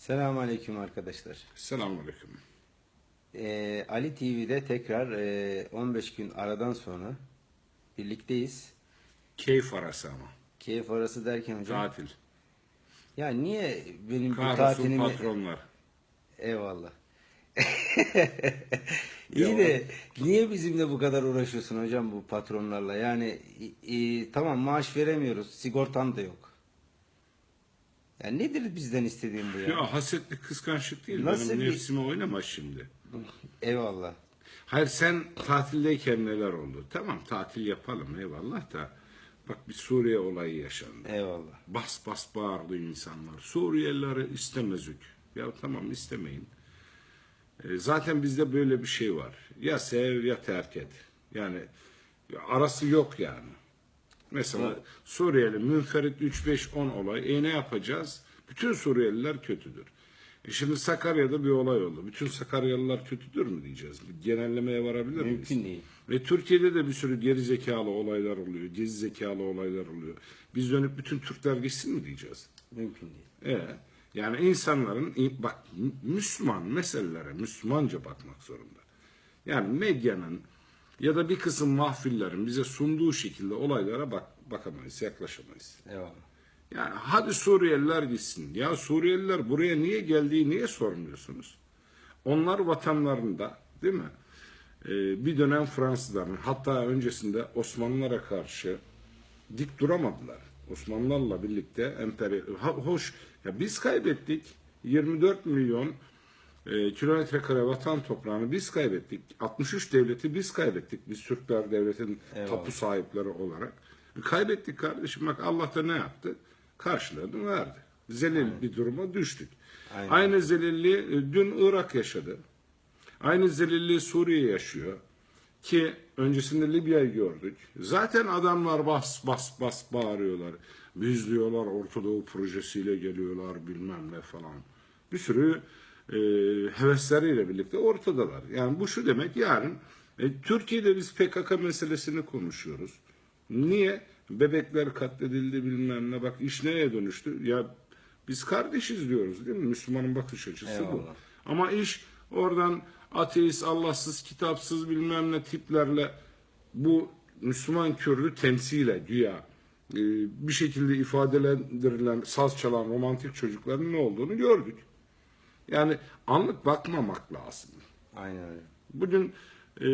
Selamünaleyküm arkadaşlar. Selamünaleyküm. Ee, Ali TV'de tekrar e, 15 gün aradan sonra birlikteyiz. Keyif arası ama. Keyif arası derken hocam. Tatil. Ya niye benim bu Kahrolsun tatilimi... patronlar. Eyvallah. İyi de niye bizimle bu kadar uğraşıyorsun hocam bu patronlarla? Yani i- tamam maaş veremiyoruz, sigortan da yok. Ya nedir bizden istediğin bu ya? Ya hasetlik kıskançlık değil. Nasıl Benim bir- nefsime oynama şimdi. Eyvallah. Hayır sen tatildeyken neler oldu? Tamam tatil yapalım eyvallah da. Bak bir Suriye olayı yaşandı. Eyvallah. Bas bas bağırdı insanlar. Suriyelileri istemezük. Ya tamam istemeyin. E, zaten bizde böyle bir şey var. Ya sev ya terk et. Yani arası yok yani. Mesela Suriyeli münferit 3-5-10 olay. E ne yapacağız? Bütün Suriyeliler kötüdür. E şimdi Sakarya'da bir olay oldu. Bütün Sakaryalılar kötüdür mü diyeceğiz? Bir genellemeye varabilir miyiz? Mümkün değil. Ve Türkiye'de de bir sürü geri zekalı olaylar oluyor. Gezi zekalı olaylar oluyor. Biz dönüp bütün Türkler gitsin mi diyeceğiz? Mümkün değil. E, yani insanların bak Müslüman meselelere Müslümanca bakmak zorunda. Yani medyanın ya da bir kısım mahfillerin bize sunduğu şekilde olaylara bak bakamayız, yaklaşamayız. Eyvallah. Yani hadi Suriyeliler gitsin. Ya Suriyeliler buraya niye geldiği niye sormuyorsunuz? Onlar vatanlarında değil mi? Ee, bir dönem Fransızların hatta öncesinde Osmanlılara karşı dik duramadılar. Osmanlılarla birlikte emperyal... Hoş ya biz kaybettik 24 milyon e, kilometre kare vatan toprağını biz kaybettik. 63 devleti biz kaybettik. Biz Türkler devletin tapu sahipleri olarak. E, kaybettik kardeşim. Bak Allah da ne yaptı? Karşılığını verdi. Zelil bir duruma düştük. Aynen. Aynı zelilliği e, dün Irak yaşadı. Aynı zelilliği Suriye yaşıyor. Ki öncesinde Libya'yı gördük. Zaten adamlar bas bas bas bağırıyorlar. Biz diyorlar Ortadoğu projesiyle geliyorlar bilmem ne falan. Bir sürü e, hevesleriyle birlikte ortadalar. Yani bu şu demek yarın e, Türkiye'de biz PKK meselesini konuşuyoruz. Niye? Bebekler katledildi bilmem ne. Bak iş neye dönüştü? Ya biz kardeşiz diyoruz değil mi? Müslümanın bakış açısı bu. Ama iş oradan ateist, Allahsız, kitapsız bilmem ne tiplerle bu Müslüman Kürdü temsile güya e, bir şekilde ifadelendirilen, saz çalan romantik çocukların ne olduğunu gördük. Yani anlık bakmamak lazım. Aynen öyle. Bugün e,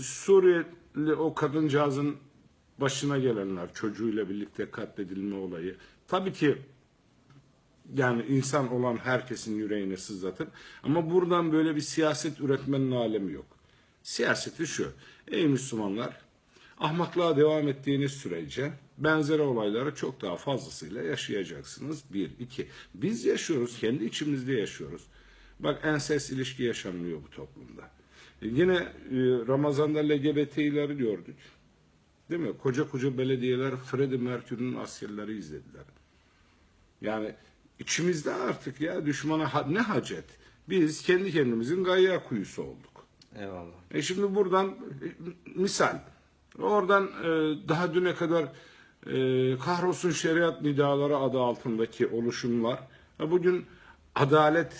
Suriyeli o kadıncağızın başına gelenler, çocuğuyla birlikte katledilme olayı. Tabii ki yani insan olan herkesin yüreğine sızlatır. Ama buradan böyle bir siyaset üretmenin alemi yok. Siyaseti şu. Ey Müslümanlar, ahmaklığa devam ettiğiniz sürece benzer olayları çok daha fazlasıyla yaşayacaksınız. Bir, iki. Biz yaşıyoruz, kendi içimizde yaşıyoruz. Bak ensest ilişki yaşanmıyor bu toplumda. E, Yine e, Ramazan'da LGBT'leri gördük. Değil mi? Koca koca belediyeler Freddie Mercury'nin askerleri izlediler. Yani içimizde artık ya düşmana ha- ne hacet? Biz kendi kendimizin gayya kuyusu olduk. Eyvallah. E şimdi buradan e, misal oradan e, daha düne kadar e, kahrolsun şeriat nidaları adı altındaki oluşumlar e, bugün adalet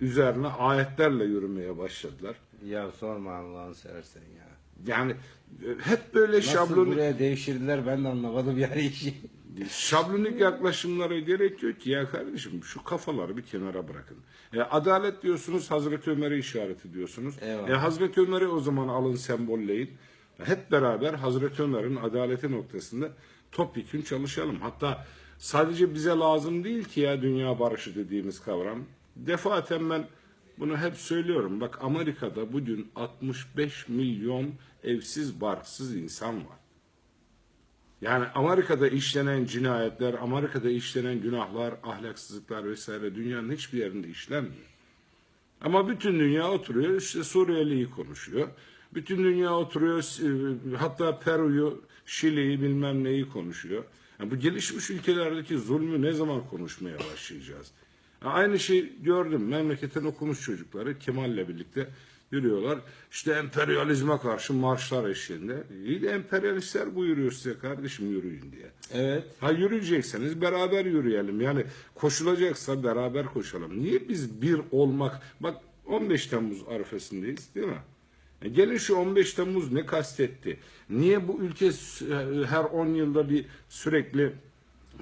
üzerine ayetlerle yürümeye başladılar. Ya sorma Allah'ını seversen ya. Yani e, hep böyle Nasıl şablon buraya devşirdiler ben de anlamadım yani işi. Şablonik yaklaşımlara gerek yok ki ya kardeşim şu kafaları bir kenara bırakın. E, adalet diyorsunuz Hazreti Ömer'e işaret ediyorsunuz. Eyvallah. E, Hazreti Ömer'i o zaman alın sembolleyin. Hep beraber Hazreti Ömer'in adaleti noktasında topyekun çalışalım. Hatta sadece bize lazım değil ki ya dünya barışı dediğimiz kavram. Defaten ben bunu hep söylüyorum. Bak Amerika'da bugün 65 milyon evsiz barksız insan var. Yani Amerika'da işlenen cinayetler, Amerika'da işlenen günahlar, ahlaksızlıklar vesaire dünyanın hiçbir yerinde işlenmiyor. Ama bütün dünya oturuyor işte Suriyeli'yi konuşuyor. Bütün dünya oturuyor e, hatta Peru'yu, Şili'yi bilmem neyi konuşuyor. Yani bu gelişmiş ülkelerdeki zulmü ne zaman konuşmaya başlayacağız? Aynı şey gördüm. Memleketin okumuş çocukları Kemal'le birlikte Yürüyorlar. İşte emperyalizme karşı marşlar eşliğinde. İyi de emperyalistler buyuruyor size kardeşim yürüyün diye. Evet. Ha yürüyecekseniz beraber yürüyelim. Yani koşulacaksa beraber koşalım. Niye biz bir olmak... Bak 15 Temmuz arifesindeyiz değil mi? E gelin şu 15 Temmuz ne kastetti? Niye bu ülke her 10 yılda bir sürekli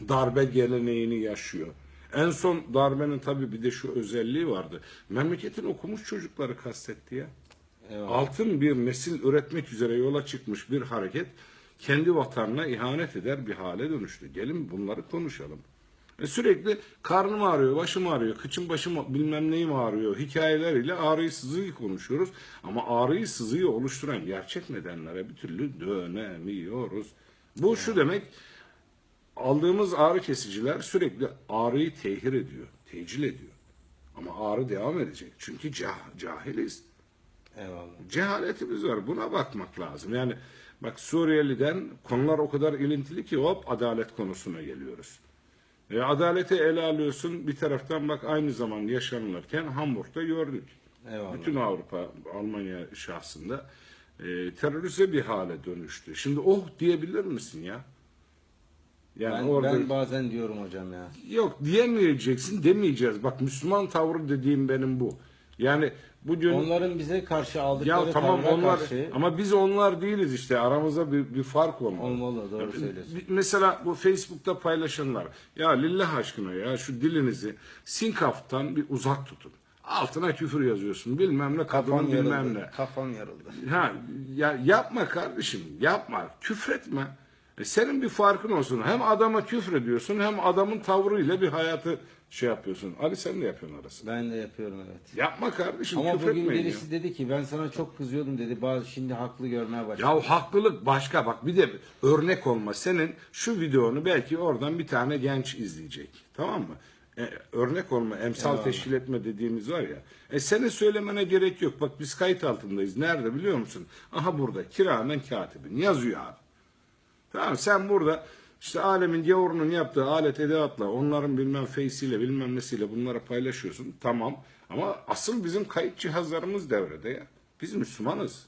darbe geleneğini yaşıyor? En son darbenin tabii bir de şu özelliği vardı. Memleketin okumuş çocukları kastetti ya. Eyvallah. Altın bir nesil üretmek üzere yola çıkmış bir hareket kendi vatanına ihanet eder bir hale dönüştü. Gelin bunları konuşalım. E sürekli karnım ağrıyor, başım ağrıyor, kıçım başım bilmem neyim ağrıyor hikayeleriyle ağrıyı sızıyı konuşuyoruz. Ama ağrıyı sızıyı oluşturan gerçek nedenlere bir türlü dönemiyoruz. Bu şu demek aldığımız ağrı kesiciler sürekli ağrıyı tehir ediyor, tecil ediyor. Ama ağrı devam edecek. Çünkü cah- cahiliz Eyvallah. cehaletimiz var. Buna bakmak lazım. Yani bak Suriyeli'den konular o kadar ilintili ki hop adalet konusuna geliyoruz. E, adaleti ele alıyorsun bir taraftan bak aynı zaman yaşanırken Hamburg'da gördük. Eyvallah. Bütün Avrupa, Almanya şahsında e, terörize bir hale dönüştü. Şimdi oh diyebilir misin ya? Yani Ben, orada ben bazen diyorum hocam ya. yok diyemeyeceksin demeyeceğiz. Bak Müslüman tavrı dediğim benim bu. Yani bugün Onların bize karşı aldıkları ya tamam onlar karşı ama biz onlar değiliz işte aramızda bir, bir fark olmalı. olmalı doğru söylüyorsun. Mesela bu Facebook'ta paylaşanlar ya lillah aşkına ya şu dilinizi sinkaftan bir uzak tutun. Altına küfür yazıyorsun bilmem ne Kafam kadının bilmem yarıldı. ne. Kafam yarıldı. Ha, ya yapma kardeşim yapma küfretme. E senin bir farkın olsun. Hem adama küfrediyorsun hem adamın tavrıyla bir hayatı şey yapıyorsun. Ali sen de yapıyorsun arasında. Ben de yapıyorum evet. Yapma kardeşim Ama bugün küfretmeyin ya. birisi dedi ki ben sana çok kızıyordum dedi. Bazı şimdi haklı görmeye başladım. Ya haklılık başka bak bir de örnek olma. Senin şu videonu belki oradan bir tane genç izleyecek. Tamam mı? E, örnek olma, emsal Eyvallah. teşkil etme dediğimiz var ya. E senin söylemene gerek yok. Bak biz kayıt altındayız. Nerede biliyor musun? Aha burada. Kiramen katibin. Yazıyor abi. Tamam sen burada işte alemin gavurunun yaptığı alet edevatla onların bilmem face'iyle bilmem nesiyle bunları paylaşıyorsun. Tamam. Ama asıl bizim kayıt cihazlarımız devrede ya. Biz Müslümanız.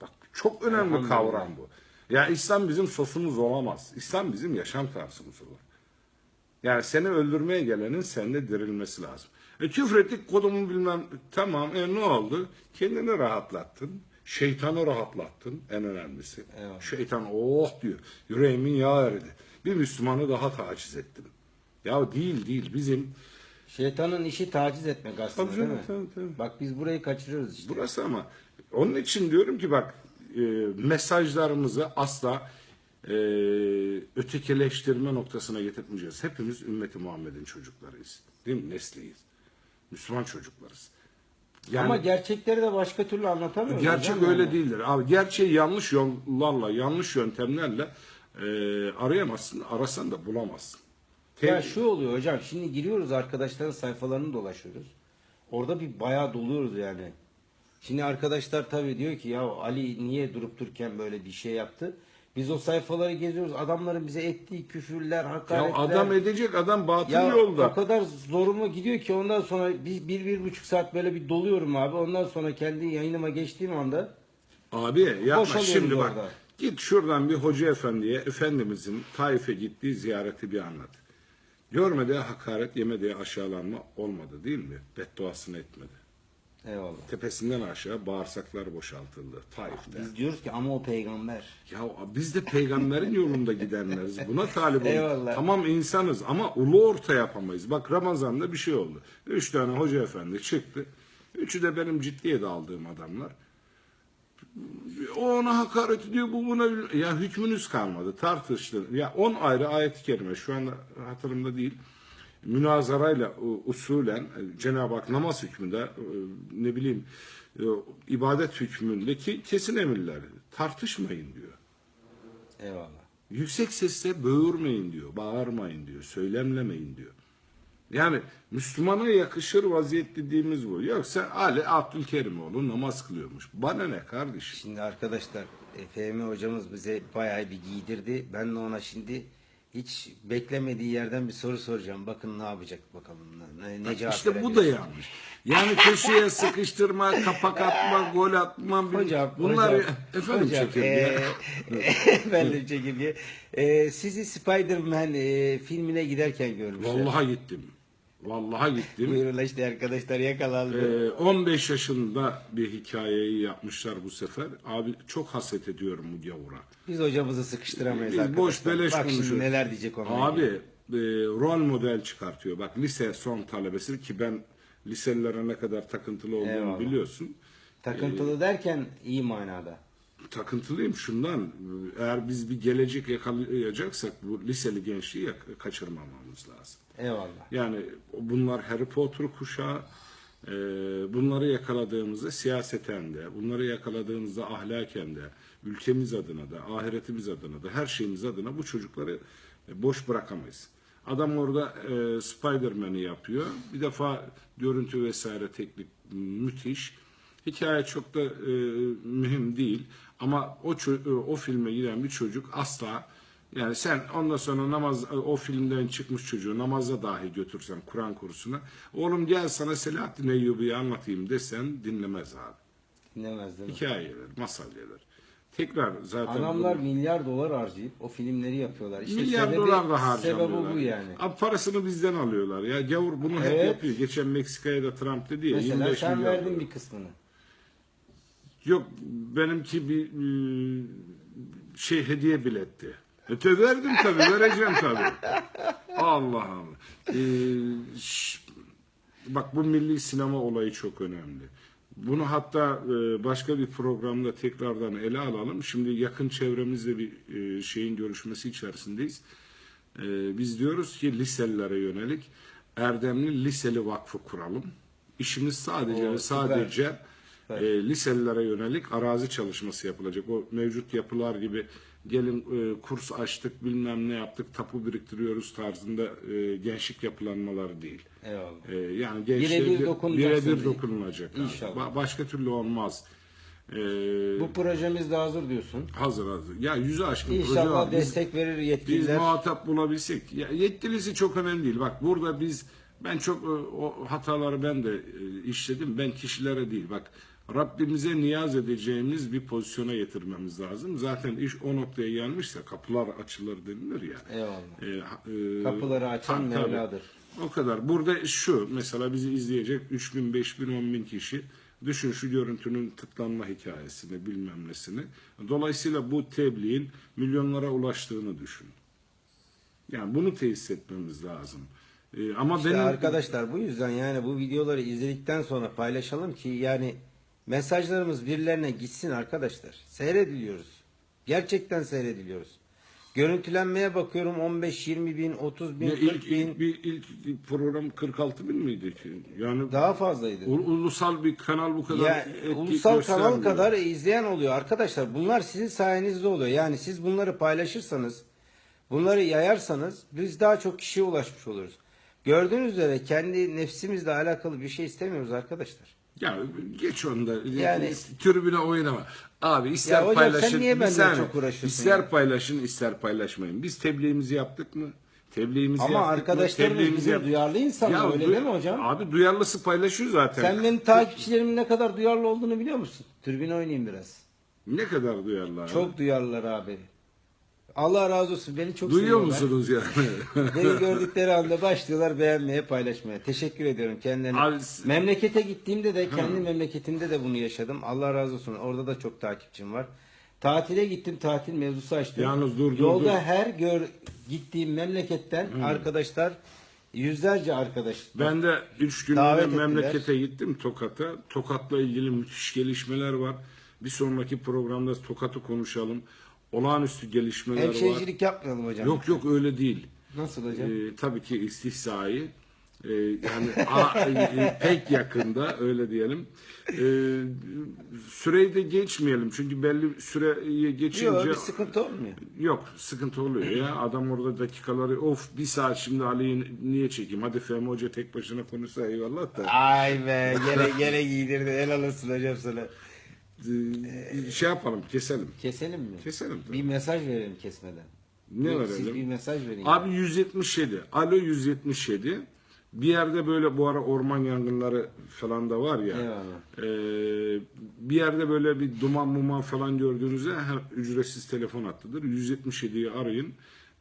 Bak çok önemli kavram bu. Ya İslam bizim sosumuz olamaz. İslam bizim yaşam tarzımız olur. Yani seni öldürmeye gelenin sende dirilmesi lazım. E küfrettik kodumu bilmem tamam e ne oldu? Kendini rahatlattın. Şeytanı rahatlattın en önemlisi. Eyvallah. Şeytan oh diyor. Yüreğimin yağı eridi. Bir Müslümanı daha taciz ettim. Ya değil değil bizim Şeytanın işi taciz etmek aslında Tabii değil canım, mi? tabii, tabii. Bak biz burayı kaçırıyoruz işte. Burası ama onun için diyorum ki bak e, mesajlarımızı asla e, ötekileştirme noktasına getirmeyeceğiz. Hepimiz ümmeti Muhammed'in çocuklarıyız. Değil mi? Nesliyiz. Müslüman çocuklarız. Yani Ama gerçekleri de başka türlü anlatamıyoruz. gerçek öyle yani. değildir. Abi gerçeği yanlış yollarla, yanlış yöntemlerle e, arayamazsın. Arasan da bulamazsın. Ya şu oluyor hocam şimdi giriyoruz arkadaşların sayfalarını dolaşıyoruz. Orada bir bayağı doluyoruz yani. Şimdi arkadaşlar tabii diyor ki ya Ali niye durup dururken böyle bir şey yaptı? Biz o sayfaları geziyoruz. Adamların bize ettiği küfürler, ya hakaretler. adam edecek adam batıl ya yolda. o kadar zoruma gidiyor ki ondan sonra bir, bir, bir buçuk saat böyle bir doluyorum abi. Ondan sonra kendi yayınıma geçtiğim anda Abi yapma şimdi bak. orada. Git şuradan bir hoca efendiye Efendimizin Taif'e gittiği ziyareti bir anlat. Görmediği hakaret, yemediği aşağılanma olmadı değil mi? Bedduasını etmedi. Eyvallah. Tepesinden aşağı bağırsaklar boşaltıldı Taif'te. Biz diyoruz ki ama o peygamber. Ya biz de peygamberin yolunda gidenleriz. Buna talip olun. Eyvallah. Tamam insanız ama ulu orta yapamayız. Bak Ramazan'da bir şey oldu. Üç tane hoca efendi çıktı. Üçü de benim ciddiye de aldığım adamlar. O ona hakaret ediyor, bu buna... Ya hükmünüz kalmadı, tartıştı. Ya on ayrı ayet-i kerime, şu anda hatırımda değil. Münazarayla e, usulen e, Cenab-ı Hak namaz hükmünde, e, ne bileyim, ibadet hükmündeki kesin emirler. Tartışmayın diyor. Eyvallah. Yüksek sesle böğürmeyin diyor, bağırmayın diyor, söylemlemeyin diyor. Yani Müslümana yakışır vaziyet dediğimiz bu. Yoksa Ali Abdülkerimoğlu namaz kılıyormuş. Bana ne kardeşim? Şimdi arkadaşlar Fehmi hocamız bize bayağı bir giydirdi. Ben de ona şimdi hiç beklemediği yerden bir soru soracağım. Bakın ne yapacak bakalım. Ne, ne cevap İşte bu da verebilir. yanlış. Yani köşeye sıkıştırma, kapak atma, gol atma. bil- Hocam, bunlar hocam, efendim hocam, çekirge. eee, efendim çekirge. Eee, sizi Spider-Man eee, filmine giderken görmüşler. Vallahi gittim. Vallahi gittim. Buyurun işte arkadaşlar yakalandı. Ee, 15 yaşında bir hikayeyi yapmışlar bu sefer. Abi çok haset ediyorum bu gavura. Biz hocamızı sıkıştıramayız Biz arkadaşlar. boş beleş Bak şimdi konuşuyoruz. neler diyecek onunla Abi e, rol model çıkartıyor. Bak lise son talebesi ki ben liselilere ne kadar takıntılı olduğumu Eyvallah. biliyorsun. Takıntılı derken iyi manada. Takıntılıyım şundan. Eğer biz bir gelecek yakalayacaksak bu liseli gençliği kaçırmamamız lazım. Eyvallah. Yani bunlar Harry Potter kuşağı. Ee, bunları yakaladığımızda siyaseten de, bunları yakaladığımızda ahlaken de, ülkemiz adına da, ahiretimiz adına da, her şeyimiz adına bu çocukları e, boş bırakamayız. Adam orada e, Spider-Man'i yapıyor. Bir defa görüntü vesaire teknik müthiş. Hikaye çok da e, mühim değil. Ama o e, o filme giren bir çocuk asla yani sen ondan sonra namaz o filmden çıkmış çocuğu namaza dahi götürsen Kur'an kursuna oğlum gel sana Selahattin Eyyubi'yi anlatayım desen dinlemez abi. Dinlemez değil mi? Hikayeler, masal gelir. Tekrar zaten Adamlar bu- milyar dolar harcayıp o filmleri yapıyorlar. İşte milyar sebebi, dolar da harcamıyorlar. Sebebi bu yani. Abi parasını bizden alıyorlar ya. Gavur bunu hep Evet. yapıyor. Geçen Meksika'ya da Trump dedi ya. Mesela 25 sen milyar verdin dolar. bir kısmını. Yok benimki bir e, şey hediye biletti. E verdim tabii vereceğim tabii. Allah Allah. E, ş- bak bu milli sinema olayı çok önemli. Bunu hatta e, başka bir programda tekrardan ele alalım. Şimdi yakın çevremizde bir e, şeyin görüşmesi içerisindeyiz. E, biz diyoruz ki liselilere yönelik Erdemli Liseli Vakfı kuralım. İşimiz sadece ve süper. Sadece e, liselilere yönelik arazi çalışması yapılacak. O mevcut yapılar gibi gelin e, kurs açtık bilmem ne yaptık tapu biriktiriyoruz tarzında e, gençlik yapılanmaları değil. Eyvallah. E, yani gençliğe Birebir bir- birebir dokunulacak. İnşallah. Ba- başka türlü olmaz. E, Bu projemiz de hazır diyorsun. hazır hazır. Ya yüzü aşkın proje var. İnşallah Biz- destek verir biz yetkililer. muhatap bulabilsek. Ya, yetkilisi çok önemli değil. Bak burada biz ben çok e, o hataları ben de e, işledim. Ben kişilere değil. Bak Rabbimize niyaz edeceğimiz bir pozisyona getirmemiz lazım. Zaten iş o noktaya gelmişse kapılar açılır denilir ya. Eyvallah. E, ha- e, Kapıları açan. Mevla'dır. O kadar. Burada şu mesela bizi izleyecek 3 bin, 5 bin, 10 bin kişi. Düşün şu görüntünün tıklanma hikayesini bilmem nesini. Dolayısıyla bu tebliğin milyonlara ulaştığını düşün. Yani bunu tesis etmemiz lazım. Ee, ama İşte benim arkadaşlar bu yüzden yani bu videoları izledikten sonra paylaşalım ki yani mesajlarımız birilerine gitsin arkadaşlar. Seyrediliyoruz. Gerçekten seyrediliyoruz. Görüntülenmeye bakıyorum 15, 20 bin, 30 bin, Ya 40 ilk, bin ilk, bir, ilk program 46 bin miydi? Yani daha fazlaydı. u- ulusal bir kanal bu kadar Ya etki ulusal kanal göstermiyor. kadar izleyen oluyor arkadaşlar. Bunlar sizin sayenizde oluyor. Yani siz bunları paylaşırsanız, bunları yayarsanız biz daha çok kişiye ulaşmış oluruz. Gördüğünüz üzere kendi nefsimizle alakalı bir şey istemiyoruz arkadaşlar. Ya geç onda. Yani- tribüne oynama. Abi ister Ya hocam paylaşın. saniye. çok uğraşıyorsun İster ya? paylaşın ister paylaşmayın. Biz tebliğimizi yaptık mı? Tebliğimizi Ama yaptık arkadaşlarımız mı? Bizim yap- duyarlı insanlar, öyle duy- değil mi hocam? Abi duyarlısı paylaşıyor zaten. Sen benim takipçilerimin ne kadar duyarlı olduğunu biliyor musun? Türbin oynayayım biraz. Ne kadar duyarlı abi? Çok duyarlılar abi. Allah razı olsun. Beni çok Duyuyor seviyorlar. musunuz yani? Beni gördükleri anda başlıyorlar beğenmeye, paylaşmaya. Teşekkür ediyorum kendilerine. Abi Memlekete gittiğimde de kendi memleketimde de bunu yaşadım. Allah razı olsun. Orada da çok takipçim var. Tatile gittim, tatil mevzusu açtım. Yalnız dur, dur, Yolda dur. her gör gittiğim memleketten arkadaşlar yüzlerce arkadaş. Ben de 3 gün Davet ettiler. memlekete gittim Tokat'a. Tokat'la ilgili müthiş gelişmeler var. Bir sonraki programda Tokat'ı konuşalım. Olağanüstü gelişmeler var. Hemşehrilik yapmayalım hocam. Yok yok öyle değil. Nasıl hocam? Ee, tabii ki istihzai. Ee, yani a- e, pek yakında öyle diyelim. Ee, süreyi de geçmeyelim çünkü belli süreyi geçince Yok bir sıkıntı olmuyor. yok sıkıntı oluyor ya adam orada dakikaları of bir saat şimdi Ali'yi niye çekeyim hadi Fehmi Hoca tek başına konuşsa eyvallah da Ay be gene gene giydirdi. Helal olsun hocam sana. Ee, şey yapalım keselim Keselim mi? keselim tabii. Bir mesaj verelim kesmeden. ne Yok, verelim Siz bir mesaj verin. Abi 177. Alo 177. Bir yerde böyle bu ara orman yangınları falan da var ya. Eyvallah. Ee, bir yerde böyle bir duman muman falan gördüğünüzde her ücretsiz telefon hattıdır. 177'yi arayın.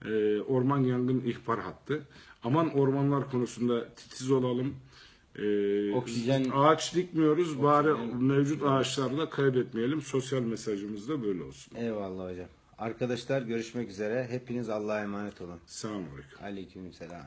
Ee, orman yangın ihbar hattı. Aman ormanlar konusunda titiz olalım. Ee, Oksijen- ağaç dikmiyoruz. Bari mevcut ağaçları da kaybetmeyelim. Sosyal mesajımız da böyle olsun. Eyvallah hocam. Arkadaşlar görüşmek üzere. Hepiniz Allah'a emanet olun. Selamun Aleyküm. Aleykümselam.